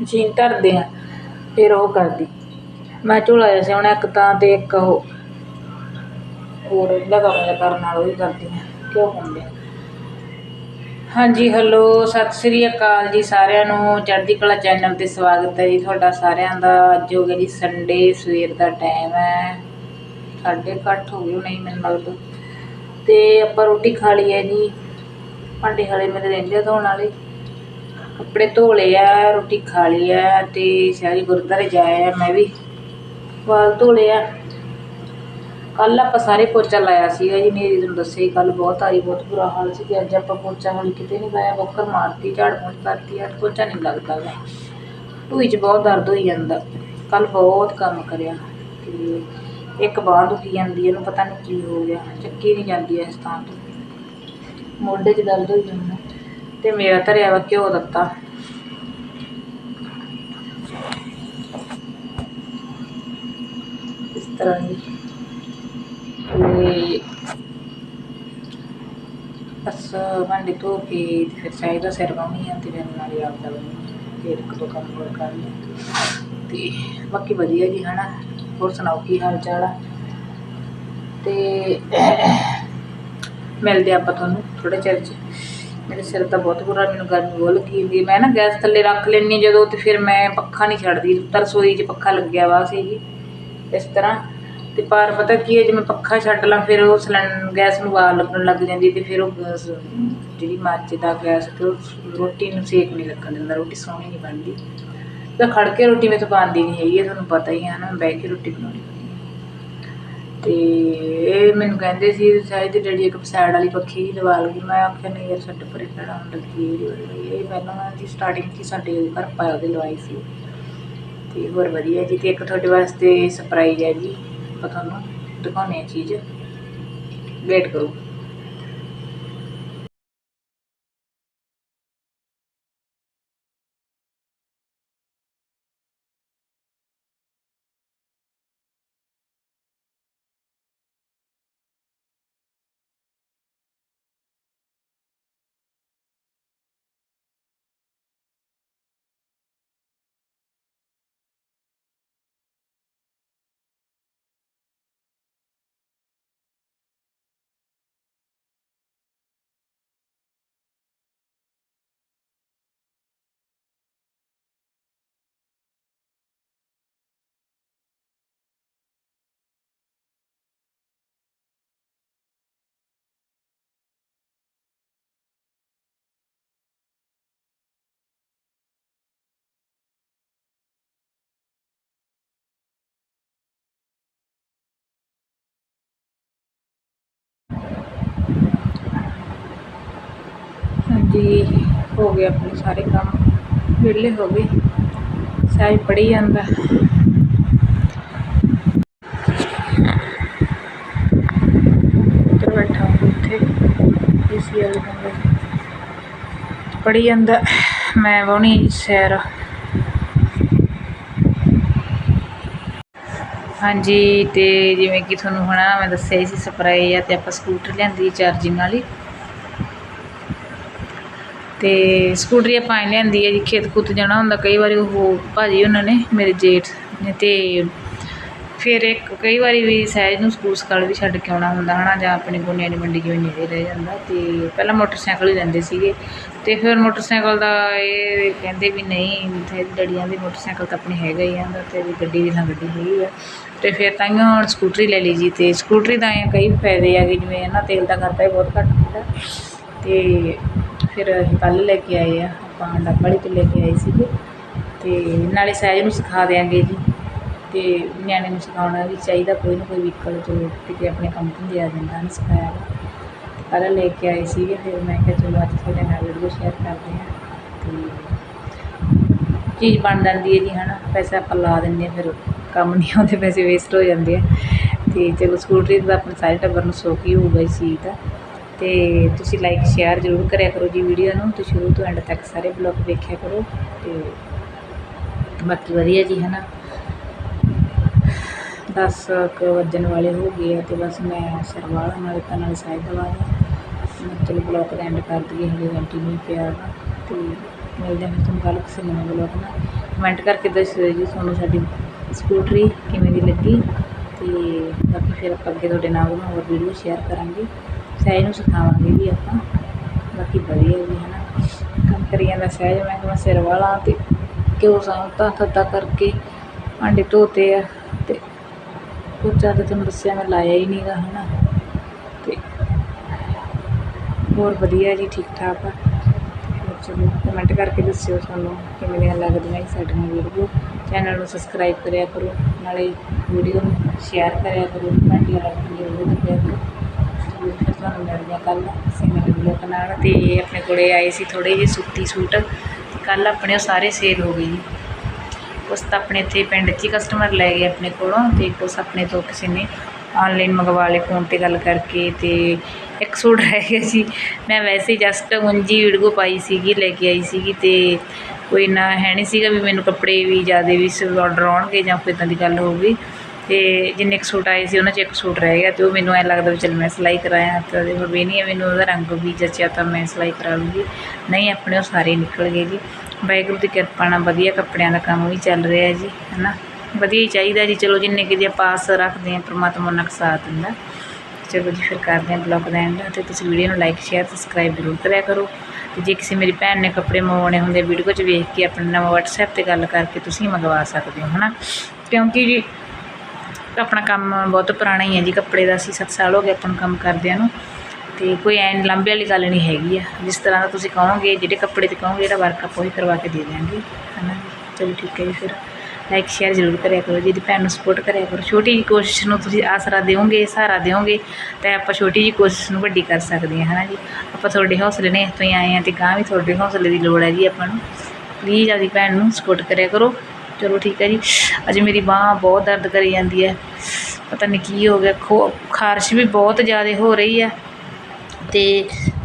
Machine ਧਰਦੇ ਹਾਂ ਫਿਰ ਉਹ ਕਰਦੀ। ਮੈਂ ਝੋਲਾ ਜਿਹਾ ਸਿਉਣਾ ਇੱਕ ਤਾਂ ਤੇ ਇੱਕ ਉਹ ਹੋਰ ਇਹਦਾ ਕੰਮ ਜਿਹਾ ਕਰਨ ਨਾਲ ਉਹ ਵੀ ਕਰਦੀ ਹਾਂ ਕਿਉਂ ਹੁੰਦੇ ਹਾਂਜੀ ਹੈਲੋ ਸਤਿ ਸ੍ਰੀ ਅਕਾਲ ਜੀ ਸਾਰਿਆਂ ਨੂੰ, ਚੜ੍ਹਦੀ ਕਲਾ ਚੈਨਲ ਤੇ ਸਵਾਗਤ ਹੈ ਜੀ ਤੁਹਾਡਾ ਸਾਰਿਆਂ ਦਾ। ਅੱਜ ਹੋ ਗਿਆ ਜੀ ਸੰਡੇ ਸਵੇਰ ਦਾ ਟਾਈਮ ਹੈ। ਸਾਢੇ ਘੱਟ ਹੋ ਗਏ ਨਹੀਂ ਮੈਨੂੰ ਲੱਗਦਾ ਤੇ। ਆਪਾਂ ਰੋਟੀ ਖਾ ਲਈ ਹੈ ਜੀ। ਭਾਂਡੇ ਹਲੇ ਮੇਰੇ ਰਹਿੰਦੇ ਧੋਣ ਵਾਲੇ। ਕੱਪੜੇ ਧੋ ਲਏ ਆ, ਰੋਟੀ ਖਾ ਲਈ ਆ ਤੇ ਸ਼ਾਹੀ ਗੁਰਦੁਆਰੇ ਜਾਇਆ ਮੈਂ ਵੀ ਵਾਲ ਧੋ ਲਏ ਆ। ਕੱਲ ਆਪਾਂ ਸਾਰੇ ਪੋਚਾ ਲਾਇਆ ਸੀਗਾ ਜੀ, ਮੇਰੀ ਤੁਹਾਨੂੰ ਦੱਸਿਆ ਹੀ ਕੱਲ ਬਹੁਤ ਆਈ, ਬਹੁਤ ਬੁਰਾ ਹਾਲ ਸੀ ਕਿ ਅੱਜ ਆਪਾਂ ਪੋਚਾ ਹਾਲ ਕਿਤੇ ਨਹੀਂ ਲਾਇਆ, ਬੱਕਰ ਮਾਰਤੀ, ਝਾੜ ਪੋਚ ਕਰਤੀ, ਅੱਜ ਪੋਚਾ ਨਹੀਂ ਲੱਗਦਾ ਗਾ। ਢੂਈ 'ਚ ਬਹੁਤ ਦਰਦ ਹੋਈ ਜਾਂਦਾ। ਕੱਲ ਬਹੁਤ ਕੰਮ ਕਰਿਆ ਤੇ ਇੱਕ ਬਾਂਹ ਦੁਖੀ ਜਾਂਦੀ, ਇਹਨੂੰ ਪਤਾ ਨਹੀਂ ਕੀ ਹੋ ਗਿਆ, ਚੱਕੀ ਨਹੀਂ ਜਾਂਦੀ ਇਸ ਥਾਂ ਤੋਂ। ਮੋਢੇ 'ਚ ਦਰਦ ਹੋਈ ਜਾਂਦਾ। ਤੇ ਮੇਰਾ ਧਰਿਆ ਵਾ ਘਿਓ ਦਿੱਤਾ। ਇਸ ਤਰ੍ਹਾਂ ਜੀ ਤੇ ਬਸ ਭਾਂਡੇ ਧੋ ਕੇ ਤੇ ਫਿਰ ਚਾਹ ਦਾ ਸਿਰ ਪਾਉਣੀ ਆ ਤੇ ਫਿਰ ਨਾਲ ਹੀ ਆਪਦਾ ਫਿਰ ਇੱਕ ਦੋ ਕੰਮ ਹੋਰ ਕਰ ਲਿਆ ਤੇ ਬਾਕੀ ਵਧੀਆ ਜੀ ਹਨਾ। ਹੋਰ ਸੁਣਾਓ ਕੀ ਹਾਲ ਚਾਲ ਆ? ਤੇ ਮਿਲਦੇ ਆਪਾਂ ਤੁਹਾਨੂੰ ਥੋੜੇ ਚਿਰ ਚ। ਮੇਰੇ ਸਿਰ ਤਾਂ ਬਹੁਤ ਬੁਰਾ, ਮੈਨੂੰ ਗਰਮੀ ਬਹੁਤ ਲੱਗੀ ਹੁੰਦੀ ਹੈ। ਮੈਂ ਨਾ ਗੈਸ ਥੱਲੇ ਰੱਖ ਲੈਂਦੀ ਜਦੋਂ ਤੇ ਫਿਰ ਮੈਂ ਪੱਖਾ ਨਹੀਂ ਛੱਡਦੀ। ਤਾਂ ਰਸੋਈ 'ਚ ਪੱਖਾ ਲੱਗਿਆ ਵਾ ਸੀ ਇਸ ਤਰ੍ਹਾਂ। ਤੇ ਪਰ ਪਤਾ ਕੀ ਹੈ, ਜੇ ਮੈਂ ਪੱਖਾ ਛੱਡ ਲਾਂ, ਫਿਰ ਉਹ ਸਿਲੰਡਰ ਗੈਸ ਨੂੰ ਆਗ ਲੱਗਣ ਲੱਗ ਜਾਂਦੀ ਤੇ ਫਿਰ ਉਹ ਗੈਸ ਜਿਹੜੀ ਮੱਚਦਾ ਗੈਸ ਤੇ ਉਹ ਰੋਟੀ ਨੂੰ ਸੇਕ ਨਹੀਂ ਲੱਗਣ ਦਿੰਦਾ, ਰੋਟੀ ਸੋਹਣੀ ਨਹੀਂ ਬਣਦੀ। ਤਾਂ ਖੜ ਕੇ ਰੋਟੀ ਮੈਂ ਤਾਂ ਬਣਦੀ ਨਹੀਂ ਹੈਗੀ, ਇਹ ਤੁਹਾਨੂੰ ਪਤਾ ਹੀ ਹੈ ਨਾ ਬਹਿ ਕੇ ਰੋਟੀ ਬਣਾਉਣੀ ਤੇ ਇਹ ਮੈਨੂੰ ਕਹਿੰਦੇ ਸੀ, ਸ਼ਾਇਦ ਡੈਡੀ ਇੱਕ ਸਾਈਡ ਵਾਲੀ ਪੱਖੀ ਹੀ ਲਵਾ ਲਗੀ ਮੈਂ ਆਖਿਆ, ਨਹੀਂ ਯਾਰ, ਸਾਡੇ ਪਰੇ ਕਿਹੜਾ ਹੁਣ ਲੱਗੀ ਇਹ ਇਹ ਪਹਿਲਾਂ ਦੀ ਸਟਾਰਟਿੰਗ 'ਚ ਹੀ ਸਾਡੇ ਘਰ ਪਾਇਆ, ਉਹਦੇ ਲਵਾਈ ਸੀ। ਤੇ ਹੋਰ ਵਧੀਆ ਜੀ, ਤੇ ਇੱਕ ਤੁਹਾਡੇ ਵਾਸਤੇ ਸਰਪ੍ਰਾਈਜ਼ ਹੈ ਜੀ, ਆਪਾਂ ਤੁਹਾਨੂੰ ਦਿਖਾਉਂਦੇ ਹਾਂ ਚੀਜ਼। ਵੇਟ ਕਰੋ। ਹਾਂਜੀ ਹੋ ਗਏ ਆਪਣੇ ਸਾਰੇ ਕੰਮ। ਵਿਹਲੇ ਹੋ ਗਏ। ਸਾਈ ਪੜੀ ਜਾਂਦਾ। ਉੱਧਰ ਬੈਠਾ ਉੱਥੇ ਏਸੀ ਵਾਲੇ ਕਮਰੇ ਪੜੀ ਜਾਂਦਾ। ਮੈਂ ਵਾਉਣੀ ਸੈਰ ਹਾਂਜੀ, ਤੇ ਜਿਵੇਂ ਕਿ ਤੁਹਾਨੂੰ ਹੁਣ ਮੈਂ ਦੱਸਿਆ ਹੀ ਸੀ ਸਪਰਾਈ ਆ ਤੇ ਆਪਾਂ ਸਕੂਟਰ ਲਿਆਂਦੀ ਚਾਰਜਿੰਗ ਵਾਲੀ। ਤੇ ਸਕੂਟਰੀ ਆਪਾਂ ਐਂ ਲਿਆਂਦੀ ਹੈ ਜੀ, ਖੇਤ ਖੁੱਤ ਜਾਣਾ ਹੁੰਦਾ, ਕਈ ਵਾਰੀ ਉਹ ਭਾਜੀ ਉਹਨਾਂ ਨੇ, ਮੇਰੇ ਜੇਠ ਨੇ ਤੇ ਫਿਰ ਇੱਕ ਕਈ ਵਾਰੀ ਵੀ ਸਹਿਜ ਨੂੰ ਸਕੂਲ ਸਕਾਲ ਵੀ ਛੱਡ ਕੇ ਆਉਣਾ ਹੁੰਦਾ ਹਨਾ, ਜਾਂ ਆਪਣੇ ਗੁੰਨਿਆਂ ਦੀ ਮੰਡੀ ਕਿਵੇਂ ਨੇੜੇ ਰਹਿ ਜਾਂਦਾ, ਤੇ ਪਹਿਲਾਂ ਮੋਟਰਸਾਈਕਲ ਹੀ ਲੈਂਦੇ ਸੀਗੇ। ਤੇ ਫਿਰ ਮੋਟਰਸਾਈਕਲ ਦਾ ਇਹ ਕਹਿੰਦੇ ਵੀ ਨਹੀਂ ਤੇ ਡੜੀਆਂ ਦੇ ਮੋਟਰਸਾਈਕਲ ਤਾਂ ਆਪਣੇ ਹੈਗਾ ਹੀ ਆਂਦਾ ਤੇ ਵੀ ਗੱਡੀ ਵੀ ਨਾ ਗੱਡੀ ਹੈਗੀ ਆ। ਤੇ ਫਿਰ ਤਾਂ ਹੁਣ ਸਕੂਟਰੀ ਲੈ ਲਈ ਜੀ, ਤੇ ਸਕੂਟਰੀ ਦਾ ਐਂ ਕਈ ਫਾਇਦੇ ਆ ਕਿ ਜਿਵੇਂ ਨਾ ਤੇਲ ਦਾ ਖਰਚਾ ਵੀ ਬਹੁਤ ਘੱਟ ਹੁੰਦਾ। ਤੇ ਫਿਰ ਅਸੀਂ ਕੱਲ੍ਹ ਲੈ ਕੇ ਆਏ ਆ, ਆਪਾਂ ਡੱਬ ਵਾਲੀ ਤੋਂ ਲੈ ਕੇ ਆਏ ਸੀਗੇ। ਅਤੇ ਨਾਲੇ ਸਹਿਜ ਨੂੰ ਸਿਖਾ ਦਿਆਂਗੇ ਜੀ। ਅਤੇ ਨਿਆਣੇ ਨੂੰ ਸਿਖਾਉਣਾ ਵੀ ਚਾਹੀਦਾ, ਕੋਈ ਨਾ ਕੋਈ ਵਹੀਕਲ ਜੋ ਕਿਤੇ ਆਪਣੇ ਕੰਮ ਧੰਦੇ ਆ ਜਾਂਦਾ ਨਹੀਂ ਸਿਖਾਇਆ ਕੱਲ੍ਹ ਲੈ ਕੇ ਆਏ ਸੀਗੇ, ਫਿਰ ਮੈਂ ਕਿਹਾ ਚਲੋ ਅੱਜ ਤੁਹਾਡੇ ਨਾਲ ਵੀਡੀਓ ਸ਼ੇਅਰ ਕਰਦੇ ਹਾਂ। ਅਤੇ ਚੀਜ਼ ਬਣ ਜਾਂਦੀ ਹੈ ਜੀ ਹੈ ਨਾ ਪੈਸਾ ਆਪਾਂ ਲਾ ਦਿੰਦੇ ਹਾਂ, ਫਿਰ ਕੰਮ ਨਹੀਂ ਆਉਂਦੇ, ਪੈਸੇ ਵੇਸਟ ਹੋ ਜਾਂਦੇ ਆ। ਅਤੇ ਚਲੋ ਸਕੂਟਰੀ ਦਾ ਆਪਣੇ ਸਾਰੇ ਟੱਬਰ ਨੂੰ ਸੌਖ ਹੀ ਹੋਊਗਾ ਇਸ ਚੀਜ਼ ਦਾ। ਅਤੇ ਤੁਸੀਂ ਲਾਈਕ ਸ਼ੇਅਰ ਜ਼ਰੂਰ ਕਰਿਆ ਕਰੋ ਜੀ ਵੀਡੀਓ ਨੂੰ ਤੇ ਸ਼ੁਰੂ ਤੋਂ ਐਂਡ ਤੱਕ ਸਾਰੇ ਬਲੌਗ ਵੇਖਿਆ ਕਰੋ ਤੇ ਬਾਕੀ ਵਧੀਆ ਜੀ ਹੈ ਨਾ ਦਸ ਕੁ ਵੱਜਣ ਵਾਲੇ ਹੋ ਗਏ ਆ ਤੇ ਬਸ ਮੈਂ ਸਰਵਾਲਾ ਨਾਲ ਤਾਂ ਨਾਲ ਸਾਈਡ ਦਵਾ ਮੈਂ ਚਲੋ ਬਲੌਗ ਦਾ ਐਂਡ ਕਰ ਦਈਏ ਹਲੇ ਕੰਟੀਨਿਊ ਪਿਆ ਵਾ। ਤੇ ਮਿਲਦੇ ਹਾਂ ਤੁਹਾਨੂੰ ਕੱਲ੍ਹ ਕਿਸੇ ਨਵੇਂ ਵਲੋਗ ਨਾਲ। ਕਮੈਂਟ ਕਰਕੇ ਦੱਸਿਓ ਜੀ ਤੁਹਾਨੂੰ ਸਾਡੀ ਸਕੂਟਰੀ ਕਿਵੇਂ ਦੀ ਲੱਗੀ। ਤੇ ਬਾਕੀ ਫਿਰ ਆਪਾਂ ਅੱਗੇ ਤੁਹਾਡੇ ਨਾਲ ਹੋਰ ਵੀਡੀਓ ਸ਼ੇਅਰ ਕਰਾਂਗੇ। ਸਹਿਜ ਨੂੰ ਸਿਖਾਵਾਂਗੇ ਵੀ ਆਪਾਂ। ਬਾਕੀ ਵਧੀਆ ਵੀ ਹੈ ਨਾ ਕੰਮ ਕਰੀ ਜਾਂਦਾ ਸਹਿਜ ਮੈਂ ਕਿਹਾ ਸਿਰ ਵਾਲਾ ਅਤੇ ਘਿਓ ਸਾਂਭਤਾ ਥੱਦਾ ਕਰਕੇ ਭਾਂਡੇ ਧੋਤੇ ਆ ਅਤੇ ਪੋਚਾ ਤਾਂ ਤੁਹਾਨੂੰ ਦੱਸਿਆ ਮੈਂ ਲਾਇਆ ਹੀ ਨਹੀਂਗਾ ਹੈ ਨਾ ਅਤੇ ਹੋਰ ਵਧੀਆ ਜੀ ਠੀਕ ਠਾਕ ਆ। ਹੋਰ ਚਲੋ ਕਮੈਂਟ ਕਰਕੇ ਦੱਸਿਓ ਤੁਹਾਨੂੰ ਕਿਵੇਂ ਦੀਆਂ ਲੱਗਦੀਆਂ ਸਾਡੀਆਂ ਵੀਡੀਓ ਚੈਨਲ ਨੂੰ ਸਬਸਕ੍ਰਾਈਬ ਕਰਿਆ ਕਰੋ, ਨਾਲੇ ਵੀਡੀਓ ਨੂੰ ਸ਼ੇਅਰ ਕਰਿਆ ਕਰੋ ਘੰਟੀਆਂ ਲੱਗਣ ਜ਼ਰੂਰ ਦੱਸਿਆ ਕਰੋ। ਚਲੋ ਫਿਰ ਤੁਹਾਨੂੰ ਮਿਲਦੇ ਹਾਂ ਕੱਲ੍ਹ ਕਿਸੇ ਨਵੇਂ ਵੀਡੀਓ ਨਾਲ ਤੇ ਆਪਣੇ ਕੋਲੇ ਆਏ ਸੀ ਥੋੜ੍ਹੇ ਜਿਹੇ ਸੂਤੀ ਸੂਟ। ਤੇ ਕੱਲ੍ਹ ਆਪਣੇ ਉਹ ਸਾਰੇ ਸੇਲ ਹੋ ਗਏ ਜੀ। ਕੁਛ ਤਾਂ ਆਪਣੇ ਇੱਥੇ ਪਿੰਡ 'ਚ ਹੀ ਕਸਟਮਰ ਲੈ ਗਏ ਆਪਣੇ ਕੋਲੋਂ ਤੇ ਕੁਛ ਆਪਣੇ ਤੋਂ ਕਿਸੇ ਨੇ ਆਨਲਾਈਨ ਮੰਗਵਾ ਲਏ ਫੋਨ ਤੇ ਗੱਲ ਕਰਕੇ ਤੇ ਇੱਕ ਸੂਟ ਰਹਿ ਗਿਆ ਸੀ ਮੈਂ ਵੈਸੇ ਜਸਟ ਉਂਜੀ ਵੀਡੀਓ ਪਾਈ ਸੀਗੀ, ਲੈ ਕੇ ਆਈ ਸੀਗੀ ਤੇ ਕੋਈ ਨਾ ਹੈ ਨਹੀਂ ਸੀਗਾ ਵੀ ਮੈਨੂੰ ਕੱਪੜੇ ਵੀ ਜ਼ਿਆਦਾ ਵੀ ਆਰਡਰ ਆਉਣਗੇ ਜਾਂ ਕੋਈ ਇੱਦਾਂ ਦੀ ਗੱਲ ਹੋਊਗੀ। ਤੇ ਜਿੰਨੇ ਕੁ ਸੂਟ ਆਏ ਸੀ, ਉਹਨਾਂ 'ਚ ਇੱਕ ਸੂਟ ਰਹਿ ਗਿਆ ਤੇ ਉਹ ਮੈਨੂੰ ਐ ਲੱਗਦਾ ਵੀ ਚਲ ਮੈਂ ਸਿਲਾਈ ਕਰਾਇਆ ਤਾਂ ਦੇ ਵੀ ਨਹੀਂ ਮੈਨੂੰ ਉਹਦਾ ਰੰਗ ਵੀ ਜਚਿਆ ਤਾਂ ਮੈਂ ਸਿਲਾਈ ਕਰਾ ਲੂੰਗੀ। ਨਹੀਂ, ਆਪਣੇ ਉਹ ਸਾਰੇ ਨਿਕਲ ਗਏ ਜੀ। ਵਾਹਿਗੁਰੂ ਦੀ ਕਿਰਪਾ ਨਾਲ ਵਧੀਆ ਕੱਪੜਿਆਂ ਦਾ ਕੰਮ ਵੀ ਚੱਲ ਰਿਹਾ ਜੀ, ਹਨਾ? ਵਧੀਆ ਹੀ ਚਾਹੀਦਾ ਜੀ, ਚਲੋ ਜਿੰਨੇ ਕਿ ਜੇ ਪਾਸ ਰੱਖਦੇ ਆ ਪ੍ਰਮਾਤਮਾ ਉਹਨਾਂ ਸਾਥ ਦਿੰਦਾ। ਚਲੋ ਜੀ, ਫਿਰ ਕਰਦੇ ਹਾਂ ਬਲੌਗ ਦਾ ਐਂਡ ਤੇ ਤੁਸੀਂ ਵੀਡੀਓ ਨੂੰ ਲਾਈਕ ਸ਼ੇਅਰ ਸਬਸਕ੍ਰਾਈਬ ਜ਼ਰੂਰ ਕਰਿਆ ਕਰੋ। ਤੇ ਜੇ ਕਿਸੇ ਮੇਰੀ ਭੈਣ ਨੇ ਕੱਪੜੇ ਮੰਗਵਾਉਣੇ ਹੁੰਦੇ ਵੀਡੀਓ 'ਚ ਵੇਖ ਕੇ ਆਪਣੇ ਨਵਾਂ WhatsApp ਤੇ ਗੱਲ ਕਰਕੇ ਤੁਸੀਂ ਮੰਗਵਾ ਸਕਦੇ ਹੋ, ਹਨਾ? ਕਿਉਂਕਿ ਜੀ ਆਪਣਾ ਕੰਮ ਬਹੁਤ ਪੁਰਾਣਾ ਹੀ ਹੈ ਜੀ, ਕੱਪੜੇ ਦਾ ਅਸੀਂ 7 ਸਾਲ ਹੋ ਗਏ ਆਪਾਂ ਨੂੰ ਕੰਮ ਕਰਦਿਆਂ ਨੂੰ। ਤੇ ਕੋਈ ਐਨ ਲੰਬੇ ਵਾਲੀ ਗੱਲ ਨਹੀਂ ਹੈਗੀ ਆ। ਜਿਸ ਤਰ੍ਹਾਂ ਦਾ ਤੁਸੀਂ ਕਹੋਗੇ, ਜਿਹੜੇ ਕੱਪੜੇ ਤੇ ਕਹੋਗੇ, ਜਿਹੜਾ ਵਰਕ ਆਪਾਂ ਉਹੀ ਕਰਵਾ ਕੇ ਦੇ ਦਿਆਂਗੇ। ਹਨਾ ਜੀ? ਚਲੋ ਠੀਕ ਹੈ ਜੀ, ਫਿਰ ਲਾਈਕ ਸ਼ੇਅਰ ਜ਼ਰੂਰ ਕਰਿਆ ਕਰੋ। ਜਿਹਦੀ ਭੈਣ ਨੂੰ ਸਪੋਰਟ ਕਰਿਆ ਕਰੋ। ਛੋਟੀ ਜਿਹੀ ਕੋਸ਼ਿਸ਼ ਨੂੰ ਤੁਸੀਂ ਆਸਰਾ ਦਿਓਗੇ, ਸਹਾਰਾ ਦਿਓਗੇ, ਤਾਂ ਆਪਾਂ ਛੋਟੀ ਜਿਹੀ ਕੋਸ਼ਿਸ਼ ਨੂੰ ਵੱਡੀ ਕਰ ਸਕਦੇ ਹਾਂ। ਹਨਾ ਜੀ? ਆਪਾਂ ਤੁਹਾਡੇ ਹੌਸਲੇ ਨੇ ਇੱਥੋਂ ਹੀ ਆਏ ਹਾਂ ਤੇ ਗਾਂ ਵੀ ਤੁਹਾਡੇ ਹੌਸਲੇ ਦੀ ਲੋੜ ਹੈ ਜੀ ਆਪਾਂ ਨੂੰ। ਪਲੀਜ਼ ਆਪਦੀ ਭੈਣ ਨੂੰ ਸਪੋਰਟ ਕਰਿਆ ਕਰੋ। ਚਲੋ ਠੀਕ ਹੈ ਜੀ। ਅੱਜ ਮੇਰੀ ਬਾਹ ਬਹੁਤ ਦਰਦ ਕਰੀ ਜਾਂਦੀ ਹੈ। ਪਤਾ ਨਹੀਂ ਕੀ ਹੋ ਗਿਆ। ਖੋ ਖਾਰਸ਼ ਵੀ ਬਹੁਤ ਜ਼ਿਆਦਾ ਹੋ ਰਹੀ ਹੈ। ਤੇ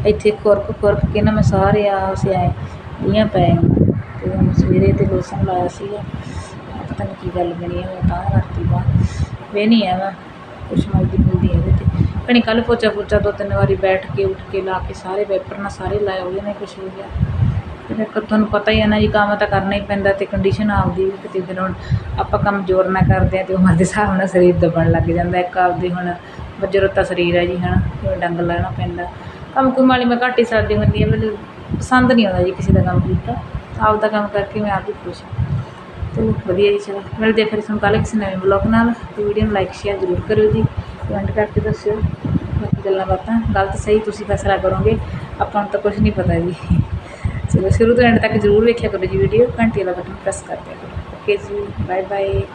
ਇੱਥੇ ਖੁਰਕ ਖੁਰਕ ਕੇ ਨਾ ਮੈਂ ਸਾਰੇ ਆ ਸਿਆਏ ਲੀਆਂ ਪੈ ਗਈਆਂ ਤੇ ਹੁਣ ਸਵੇਰੇ ਤੇ ਲੋਸ਼ਨ ਲਾਇਆ ਸੀਗਾ। ਪਤਾ ਨਹੀਂ ਕੀ ਗੱਲ ਬਣੀ ਹੈ। ਤਾਂ ਕਰਤੀ ਬਾਹ। ਵੇ ਨਹੀਂ ਆ ਮੈਂ ਕੁਛ ਮਲਦੀ ਮੁਲਦੀ ਇਹਦੇ ਤੇ। ਭਣੀ ਕੱਲ ਪੋਚਾ ਪੋਚਾ ਦੋ ਤਿੰਨ ਵਾਰੀ ਬੈਠ ਕੇ, ਉੱਠ ਕੇ ਲਾ ਕੇ ਸਾਰੇ ਵੈਪਰ ਨਾਲ ਸਾਰੇ ਲਾਏ ਉਹਦੇ ਨੇ, ਕੁਛ ਹੋ ਗਿਆ। ਤੇ ਫਿਰ ਤੁਹਾਨੂੰ ਪਤਾ ਹੀ ਹੈ ਨਾ, ਜੀ ਕੰਮ ਤਾਂ ਕਰਨਾ ਹੀ ਪੈਂਦਾ ਅਤੇ ਕੰਡੀਸ਼ਨ ਆਪਦੀ ਵੀ ਕਿਤੇ ਦਿਨ ਹੁਣ ਆਪਾਂ ਕੰਮ ਜ਼ੋਰ ਨਾਲ ਕਰਦੇ ਹਾਂ ਅਤੇ ਉਮਰ ਦੇ ਹਿਸਾਬ ਨਾਲ ਸਰੀਰ ਦਬਣ ਲੱਗ ਜਾਂਦਾ। ਇੱਕ ਆਪਦੀ ਹੁਣ ਵਜਰਤਾ ਸਰੀਰ ਹੈ ਜੀ, ਹਨਾ ਤੇ ਡੰਗ ਲੈਣਾ ਪੈਂਦਾ। ਕੰਮ ਕੁਮ ਵਾਲੀ ਮੈਂ ਘੱਟ ਹੀ ਸਕਦੀ ਹੁੰਦੀ ਹਾਂ ਮੈਨੂੰ ਪਸੰਦ ਨਹੀਂ ਆਉਂਦਾ ਜੀ ਕਿਸੇ ਦਾ ਕੰਮ ਕੀਤਾ। ਆਪਦਾ ਕੰਮ ਕਰਕੇ ਮੈਂ ਆਪ ਹੀ ਖੁਸ਼ ਹਾਂ। ਚਲੋ, ਵਧੀਆ ਜੀ, ਚਲੋ। ਮਿਲਦੇ ਫਿਰ ਤੁਹਾਨੂੰ ਕੱਲ੍ਹ ਕਿਸੇ ਨਵੇਂ ਬਲੌਗ ਨਾਲ। ਤੇ ਵੀਡੀਓ ਨੂੰ ਲਾਈਕ ਸ਼ੇਅਰ ਜ਼ਰੂਰ ਕਰਿਓ ਜੀ। ਕਮੈਂਟ ਕਰਕੇ ਦੱਸਿਓ। ਬਾਕੀ ਗੱਲਾਂ ਬਾਤਾਂ, ਗਲਤ ਸਹੀ ਤੁਸੀਂ ਫੈਸਲਾ ਕਰੋਗੇ। ਆਪਾਂ ਨੂੰ ਤਾਂ ਕੁਝ ਨਹੀਂ ਪਤਾ ਜੀ। ਚਲੋ ਸ਼ੁਰੂ ਤੋਂ ਐਂਡ ਤੱਕ ਜ਼ਰੂਰ ਵੇਖਿਆ ਕਰੋ ਜੀ ਵੀਡੀਓ ਘੰਟੀ ਵਾਲਾ ਬਟਨ ਪ੍ਰੈਸ ਕਰ ਦਿਆ ਕਰੋ। ਓਕੇ ਜੀ ਬਾਏ ਬਾਏ